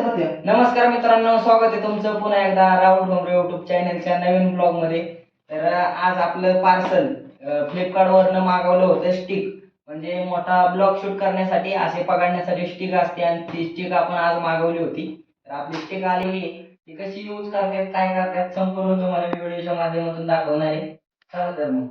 नमस्कार मित्रांनो स्वागत आहे तुमचं पुन्हा एकदा राहुल डोंगरे युट्यूब चॅनलच्या नवीन ब्लॉगमध्ये. तर आज आपलं पार्सल फ्लिपकार्ट वरनं मागवलं होतं स्टिक म्हणजे मोठा ब्लॉग शूट करण्यासाठी असे पकडण्यासाठी स्टिक असते आणि ती स्टिक आपण आज मागवली होती. तर आपली स्टिक आलेली आहे. ती कशी यूज करतात काय करतात संपूर्ण तुम्हाला व्हिडिओच्या माध्यमातून दाखवणार आहे. चला तर मग.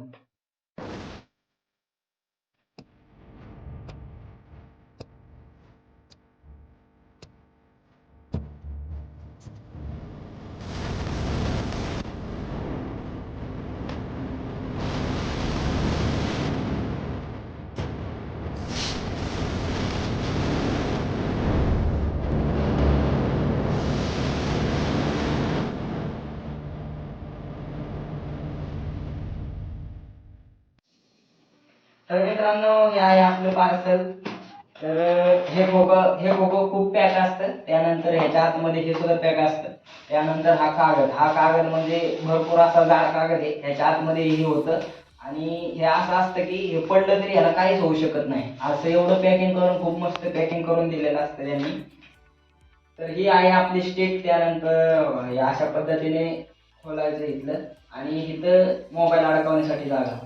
तर मित्रांनो हे आहे आपलं पार्सल तर हे खोकं हे खोकं खूप पॅक असतं. त्यानंतर ह्याच्या आतमध्ये हे सुद्धा पॅक असतं. त्यानंतर हा कागद. हा कागद म्हणजे भरपूर असा जाड कागद आहे. ह्याच्या आतमध्ये हे होतं. आणि हे असं असतं की हे पडलं तरी ह्याला काहीच होऊ शकत नाही. असं एवढं पॅकिंग करून खूप मस्त पॅकिंग करून दिलेलं असतं त्यांनी. तर ही आहे आपली स्टेट त्यानंतर हे अशा पद्धतीने खोलायचं इथलं. आणि इथं मोबाईल अडकवण्यासाठी जागा.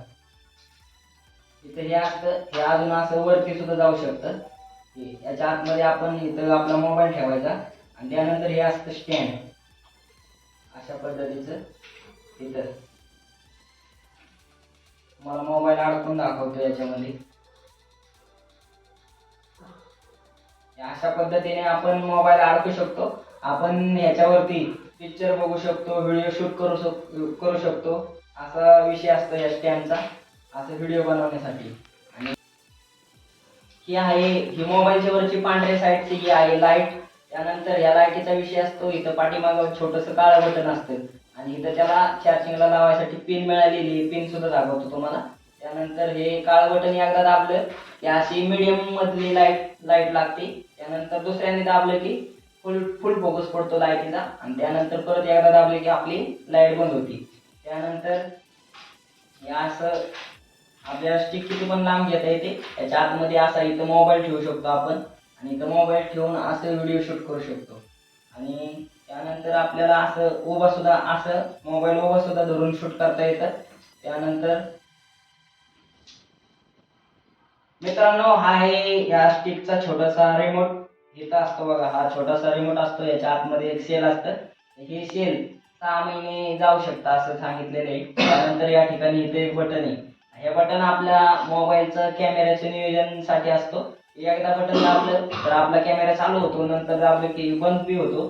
इथं हे असतं हे अजून असं वरती सुद्धा जाऊ शकतं. हे याच्या आतमध्ये आपण इथं आपला मोबाईल ठेवायचा. आणि त्यानंतर हे असतं स्टँड. अशा पद्धतीचं इथं. मला मोबाईल अडकून दाखवतो याच्यामध्ये. अशा पद्धतीने आपण मोबाईल अडकू शकतो. आपण याच्यावरती पिक्चर बघू शकतो व्हिडिओ शूट करू शक करू शकतो. असा विषय असतो या स्टँडचा असं व्हिडिओ बनवण्यासाठी. आणि ही आहे ही मोबाईलच्या वरची पांढऱ्या साईडची ही आहे लाइट त्यानंतर या लाईटीचा विषय असतो इथं पाठीमागं छोटंसं काळं बटन असतं. आणि इथं त्याला चार्जिंगला लावायसाठी पिन मिळालेली पिन सुद्धा दाखवतो तुम्हाला. त्यानंतर हे काळं बटन एकदा दाबलं की अशी मीडियम मधली लाइट लाइट लागते. त्यानंतर दुसऱ्याने दाबलं की फुल फुल फोकस पडतो लाईटीचा आणि त्यानंतर परत एकदा दाबले की आपली लाइट बंद होती. त्यानंतर हे असं आपल्याला स्टिक किती पण लांब घेता येते. त्याच्या आतमध्ये असा इथं मोबाईल ठेवू शकतो आपण. आणि इथं मोबाईल ठेवून असं व्हिडिओ शूट करू शकतो. आणि त्यानंतर आपल्याला असं उभा सुद्धा असं मोबाईल उभा सुद्धा धरून शूट करता येतं. त्यानंतर मित्रांनो हा आहे या स्टिकचा छोटासा रिमोट इथं असतो बघा हा छोटासा रिमोट असतो. याच्या आतमध्ये एक सेल असतं. हे सेल सहा महिने जाऊ शकतं असं सांगितलेलं आहे. त्यानंतर या ठिकाणी इथे एक बटन आहे. हे बटन आपल्या मोबाईलचं कॅमेऱ्याचं नियोजनसाठी असतो. एकदा बटन दाबलं तर आपला कॅमेरा चालू होतो नंतर दाबलं की बंद बी होतो.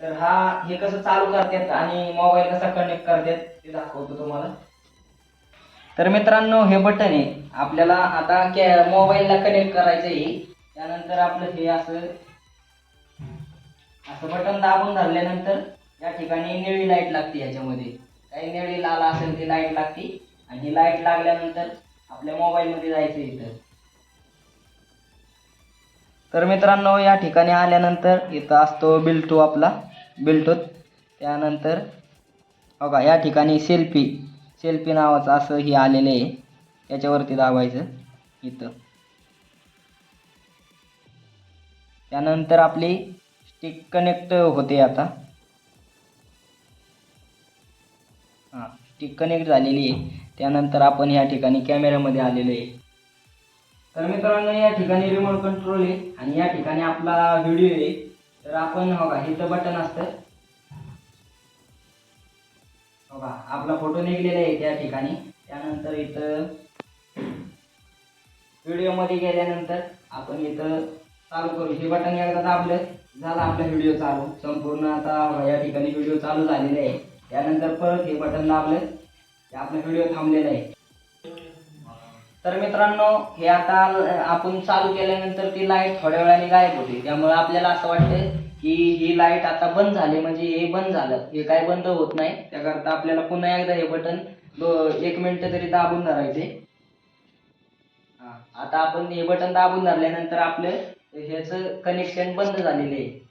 तर हा हे कसं चालू करतात आणि मोबाईल कसा कनेक्ट करतात ते दाखवतो तुम्हाला. तर मित्रांनो हे बटन आहे. आपल्याला आता कॅ मोबाईलला कनेक्ट करायचं आहे त्यानंतर आपलं हे असं असं बटन दाबून धरल्यानंतर या ठिकाणी निळी लाइट लागते याच्यामध्ये. काही निळी लाल असेल ती लाइट लागते. आणि ही लाइट लागल्यानंतर आपल्या मोबाईलमध्ये जायचं इथं. तर मित्रांनो या ठिकाणी आल्यानंतर इथं असतो बिल्टू आपला बिल्टूत. त्यानंतर बघा या ठिकाणी सेल्फी सेल्फी नावाचं असं हे आलेलं आहे. त्याच्यावरती दाबायचं इथं. त्यानंतर आपली स्टिक कनेक्ट होते आता. हां स्टिक कनेक्ट झालेली आहे. त्यानंतर आपण या ठिकाणी कॅमेऱ्यामध्ये आलेलो आहे. तर मित्रांनो या ठिकाणी रिमोट कंट्रोल आहे आणि या ठिकाणी आपला व्हिडिओ आहे. तर आपण हो का इथं बटन असतं. हो आपला फोटो निघलेला आहे त्या ठिकाणी. त्यानंतर इथं व्हिडिओमध्ये गेल्यानंतर आपण इथं चालू करू. हे बटन एकदा दाबलं झाला आपला व्हिडिओ चालू. संपूर्ण आता या ठिकाणी व्हिडिओ चालू झालेला आहे. त्यानंतर परत हे बटन दाबलं. आपला व्हिडिओ थांबलेला आहे तर मित्रांनो हे आता आपण चालू केल्यानंतर ती लाइट थोड्या वेळाने गायब होती. त्यामुळे आपल्याला असं वाटतं की ही लाइट आता बंद झाली. म्हणजे हे बंद झालं. हे काय बंद होत नाही. त्याकरता आपल्याला पुन्हा एकदा हे बटन एक मिनिट तरी दाबून धरायचे. आता आपण हे बटन दाबून धरल्यानंतर आपलं ह्याचं कनेक्शन बंद झालेलं आहे.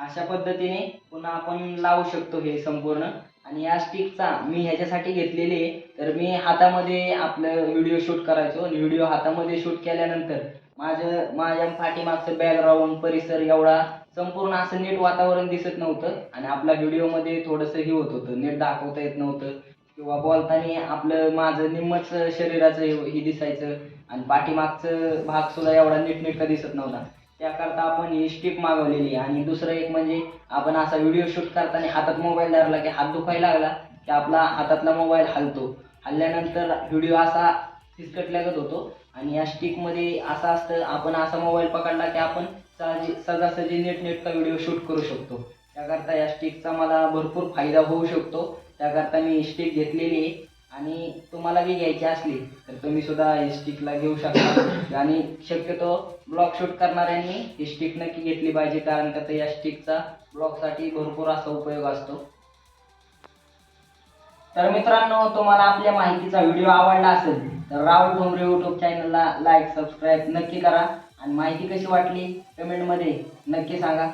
अशा पद्धतीने पुन्हा आपण लावू शकतो हे संपूर्ण. आणि या स्टिकचा मी ह्याच्यासाठी घेतलेली आहे. तर मी हातामध्ये आपलं व्हिडिओ शूट करायचो आणि व्हिडिओ हातामध्ये शूट केल्यानंतर माझं माझ्या पाठीमागचं बॅकग्राऊंड परिसर एवढा संपूर्ण असं नीट वातावरण दिसत नव्हतं. आणि आपला व्हिडिओमध्ये थोडंसं हे होत होतं. नीट दाखवता येत नव्हतं. किंवा बोलताना आपलं माझं निम्मच शरीराचं हे हे दिसायचं. आणि पाठीमागचं भाग सुद्धा एवढा नीटनेटका दिसत नव्हता. त्याकरता आपण ही स्टिक मागवलेली आणि दुसरं एक म्हणजे आपण असा व्हिडिओ शूट करताना हातात मोबाईल धरला की हात दुखायला लागला की आपला हातातला मोबाईल हलतो. हल्ल्यानंतर व्हिडिओ असा फिसकटल्यागत होतो. आणि या स्टिकमध्ये असं असतं आपण असा मोबाईल पकडला की आपण सहजी सहजासहजी नेटनेटचा व्हिडिओ शूट करू शकतो. त्याकरता या स्टिकचा मला भरपूर फायदा होऊ शकतो. त्याकरता मी स्टिक घेतलेली आहे. आणि तुम्हाला बी घ्यायची असली तुम्ही सुद्धा ही स्टिकला घेऊ शकता. आणि शक्यतो ब्लॉक शूट करणाऱ्यांनी ही स्टिक नक्की घेतली पाहिजे कारण का तर या स्टिकचा ब्लॉकसाठी भरपूर असा उपयोग असतो. तर मित्रांनो तुम्हाला आपल्या माहितीचा व्हिडिओ आवडला असेल तर राहुल ठोंबरे यूट्यूब चॅनलला लाईक सबस्क्राईब नक्की करा. आणि माहिती कशी वाटली कमेंटमध्ये नक्की सांगा.